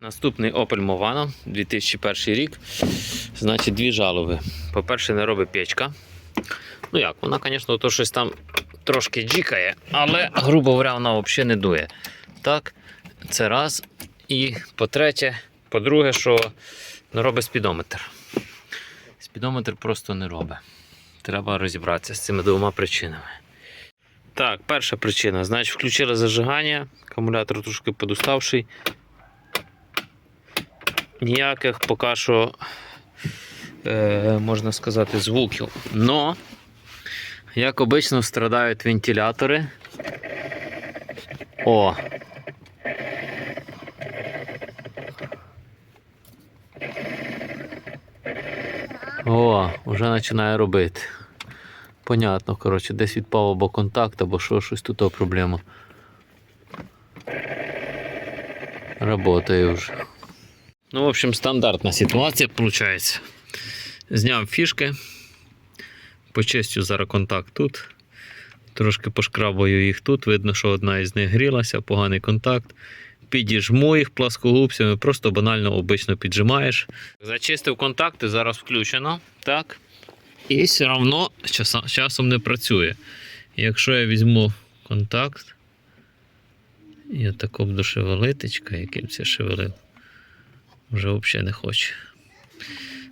Наступний Opel Movano 2001 рік. Значить, дві жалоби. По-перше, не робить печка. Ну як, вона, звісно, то щось там трошки джікає, але, грубо говоря, вона взагалі не дує. Так, це раз. І по-третє, по-друге, що не робить спідометр. Спідометр просто не робить. Треба розібратися з цими двома причинами. Так, перша причина. Значить, включили зажигання, акумулятор трошки подуставший. Ніяких поки що, е, можна сказати, звуків. Но, як обично, страдають вентилятори. О! О, вже починає робити. Понятно, коротше, десь відпав або контакт, або що, щось тут проблема. Работає вже. Ну, в общем, стандартна ситуація виходить. Зняв фішки, почистю зараз контакт тут. Трошки пошкрабаю їх тут. Видно, що одна із них грілася, поганий контакт. Підіжму їх пласкогубцями, просто банально обично піджимаєш. Зачистив контакти, зараз включено. Так. І все одно часом, не працює. Якщо я візьму контакт, я так буду шевелити, чекай, яким це шевелив. Вже взагалі не хоче.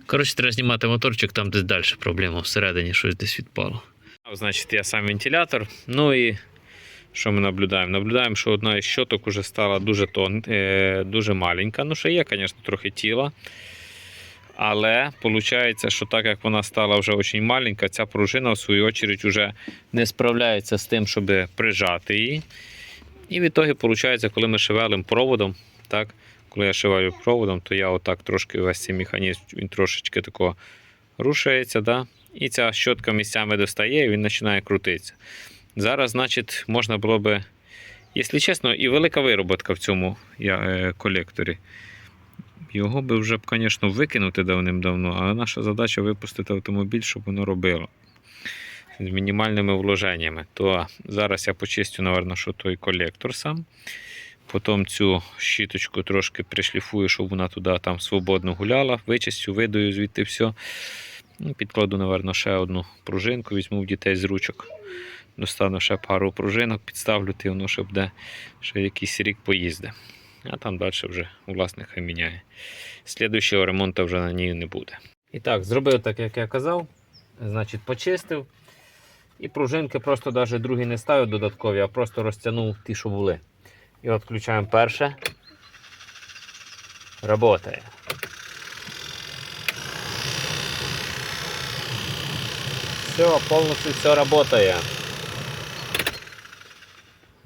Коротше, треба знімати моторчик, там десь далі проблема. Всередині щось десь відпало. Значить, я сам вентилятор. Ну і що ми наблюдаємо? Наблюдаємо, що одна із щоток вже стала дуже тон, е, дуже маленька. Ну, ще є, звісно, трохи тіла. Але виходить, що так як вона стала вже дуже маленька, ця пружина, в свою чергу, вже не справляється з тим, щоб прижати її. І в ітогі, виходить, коли ми шевелимо проводом, так, коли я шиваю проводом, то я отак трошки весь цей механізм він трошечки тако рушається. Да? І ця щотка місцями достає, і він починає крутитися. Зараз, значить, можна було би, якщо чесно, і велика вироботка в цьому е, колекторі. Його би вже б, звісно, викинути давним-давно, але наша задача випустити автомобіль, щоб воно робило. З мінімальними вложеннями. То зараз я почистю, напевно, що той колектор сам. Потім цю щіточку трошки пришліфую, щоб вона туди там свободно гуляла. Вичистю, видаю звідти все. Ну, Підкладу, напевно, ще одну пружинку, візьму в дітей з ручок. Достану ще пару пружинок, підставлю ти, воно ще буде ще якийсь рік поїзде. А там далі вже власник хай міняє. Слідуючого ремонту вже на ній не буде. І так, зробив так, як я казав. Значить, почистив. І пружинки просто навіть другі не ставив додаткові, а просто розтягнув ті, що були. І от включаємо перше. Работає. Все, повністю все працює.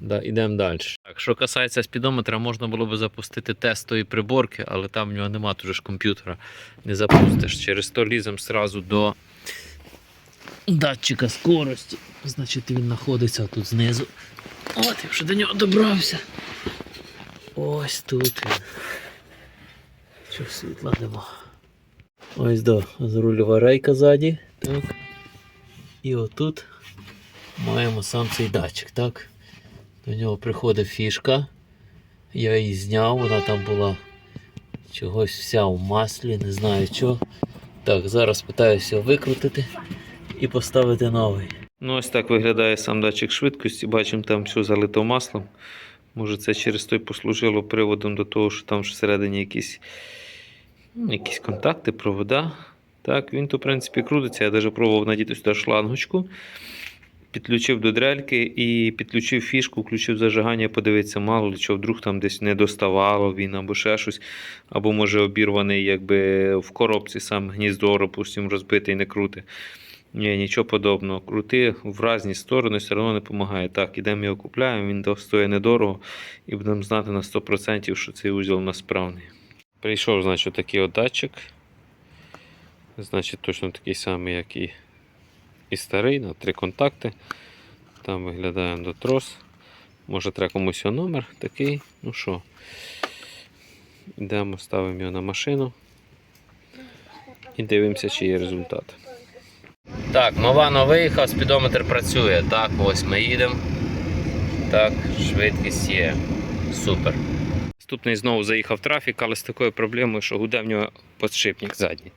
Да, Ідемо далі. Так, що касається спідометра, можна було б запустити тестові приборки, але там в нього немає вже ж комп'ютера. Не запустиш. Через то ліземо сразу до датчика скорості. Значить, він знаходиться тут знизу. От, я вже до нього добрався. Ось тут він. Що світла нема. Ось до рульова рейка ззаді. Так. І отут маємо сам цей датчик, так? До нього приходить фішка. Я її зняв, вона там була чогось вся в маслі, не знаю що. Так, зараз питаюся викрутити і поставити новий. Ну, ось так виглядає сам датчик швидкості. Бачимо, там все залито маслом. Може це через той послужило приводом до того, що там всередині якісь, ну, якісь контакти, провода. Так, він то, в принципі, крутиться. Я навіть пробував надіти сюди шлангочку. Підключив до дрельки і підключив фішку, включив зажигання, подивитися, мало ли що вдруг там десь не доставало він або ще щось, або може обірваний якби в коробці сам гніздо, допустим, розбитий, не крути. Ні, нічого подобного. Крути в різні сторони, все одно не допомагає. Так, ідемо його купляємо, він стоїть недорого і будемо знати на 100%, що цей узіл у нас справний. Прийшов, значить, такий от датчик. Значить, точно такий самий, як і і старий, на три контакти. Там виглядає до трос. Може треба комусь його номер такий. Ну що, йдемо, ставимо його на машину і дивимося, чи є результат. Так, Мовано виїхав, спідометр працює. Так, ось ми їдемо. Так, швидкість є. Супер. Наступний знову заїхав трафік, але з такою проблемою, що гуде в нього подшипник задній.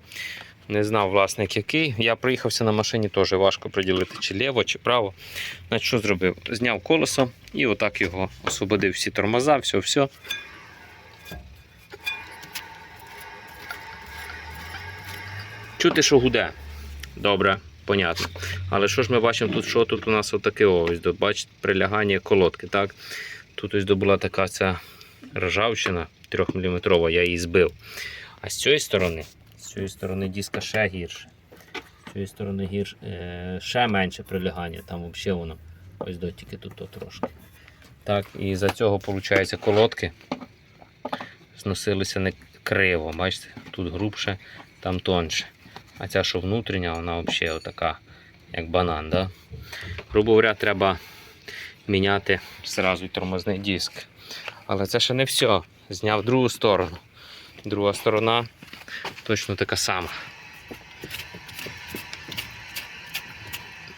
Не знав власник який. Я приїхався на машині, теж важко приділити чи ліво, чи право. Значить, що зробив? Зняв колесо і отак його освободив всі тормоза, все, все. Чути, що гуде. Добре, понятно. Але що ж ми бачимо тут, що тут у нас отаке ось, бачите, прилягання колодки, так? Тут ось була така ця ржавчина 3-мм, я її збив. А з цієї сторони, з цієї сторони диска ще гірше. З цієї сторони гірше, ще менше прилягання, там взагалі воно. Ось до тільки тут то трошки. Так, і за цього, виходить, колодки зносилися не криво. Бачите, тут грубше, там тонше. А ця, що внутрішня, вона взагалі отака, як банан. Да? Грубо говоря, треба міняти зразу тормозний диск. Але це ще не все. Зняв другу сторону. Друга сторона точно така сама.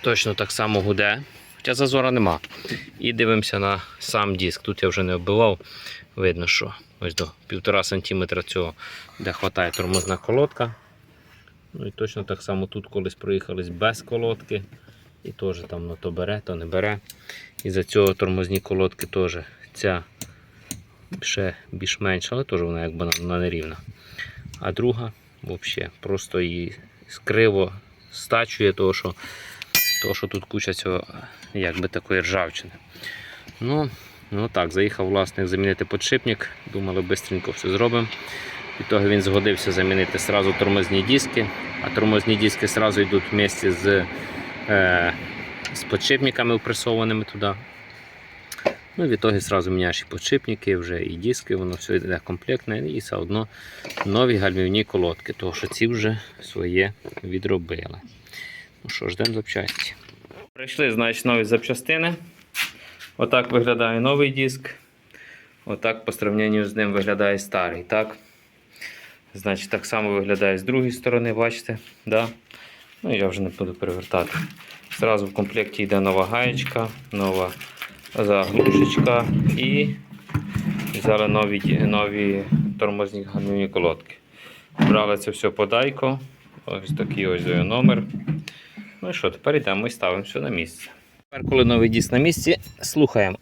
Точно так само гуде, хоча зазора нема. І дивимося на сам диск. Тут я вже не оббивав. Видно, що ось до 1,5 см цього, де хватає тормозна колодка. Ну і точно так само тут колись проїхались без колодки. І теж там ну, то бере, то не бере. І за цього тормозні колодки теж ця ще більш-менш, але теж вона якби вона нерівна. А друга взагалі просто її скриво стачує, того, що, того, що тут куча цього якби такої ржавчини. Ну, ну так, заїхав власник замінити подшипник. Думали, швидко все зробимо. Від того він згодився замінити сразу тормозні диски, а тормозні диски сразу йдуть в місті з, е, з подшипниками впресованими туди. Ну, в ітогі сразу міняєш і подшипники, вже і диски, воно все йде комплектне, і все одно нові гальмівні колодки, тому що ці вже своє відробили. Ну що, ждемо запчасті. Прийшли, значить, нові запчастини. Отак виглядає новий диск. Отак по сравненню з ним виглядає старий. так? Значить, так само виглядає з другої сторони, бачите? Да? Ну, я вже не буду перевертати. Зразу в комплекті йде нова гаєчка, нова заглушечка і взяли нові, нові тормозні гальмівні колодки. Брали це все подайко. Ось такий ось номер. Ну і що, тепер йдемо і ставимо все на місце. Тепер, коли новий диск на місці, слухаємо.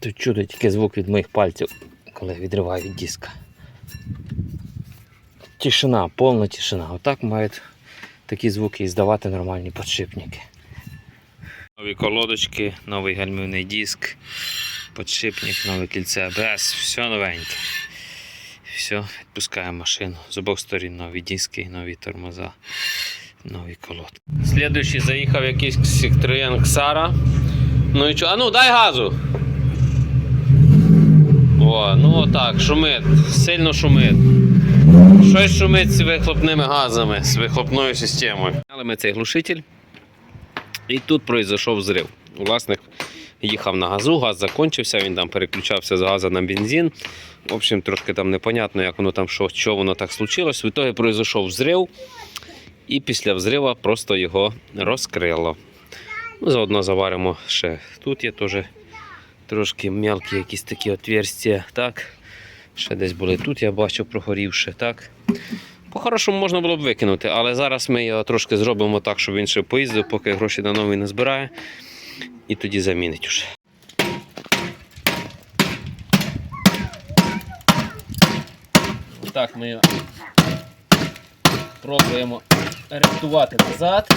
Тут чути тільки звук від моїх пальців, коли відриваю від диска. Тишина, повна тишина. Отак мають такі звуки і здавати нормальні подшипники. Нові колодочки, новий гальмівний диск, подшипник, нове кільце ABS, все новеньке. Все, відпускаємо машину. З обох сторін нові диски, нові тормоза, нові колодки. Слідуючий заїхав якийсь Citroen Xara. Ну і чо? А ну дай газу! Ну отак, шумить, сильно шумить. Щось шумить з вихлопними газами, з вихлопною системою. Але ми цей глушитель. І тут пройшов зрив. Власник їхав на газу, газ закінчився, він там переключався з газу на бензин. В общем, трошки там непонятно, як воно там, що, що воно так случилось. В ітогі пройшов взрив, і після взрива просто його розкрило. Ну, заодно заваримо ще. Тут є теж трошки мелкі якісь такі отверстия. Так. Ще десь були тут, я бачив, прогорівши. Так. По-хорошому можна було б викинути, але зараз ми його трошки зробимо так, щоб він ще поїздив, поки гроші на новий не збирає. І тоді замінить уже. Так, ми пробуємо рятувати назад.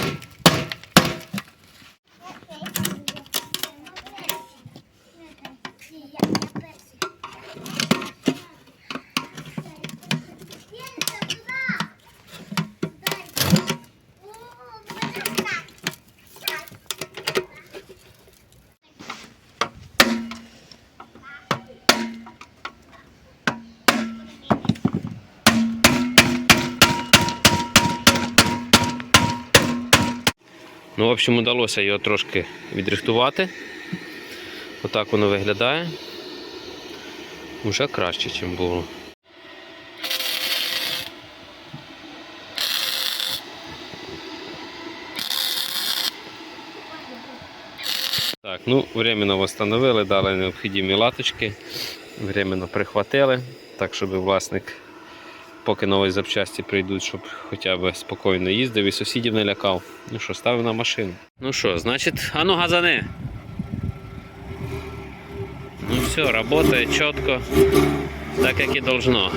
В общем, вдалося його трошки відрихтувати. Отак воно виглядає. Уже краще, ніж було. Так, ну, временно встановили, дали необхідні латочки, временно прихватили, так, щоб власник, поки нові запчасті прийдуть, щоб хоча б спокійно їздив і сусідів не лякав. Ну що, ставив на машину. Ну що, значить, ану ну газани. Ну все, працює чітко, так як і должно.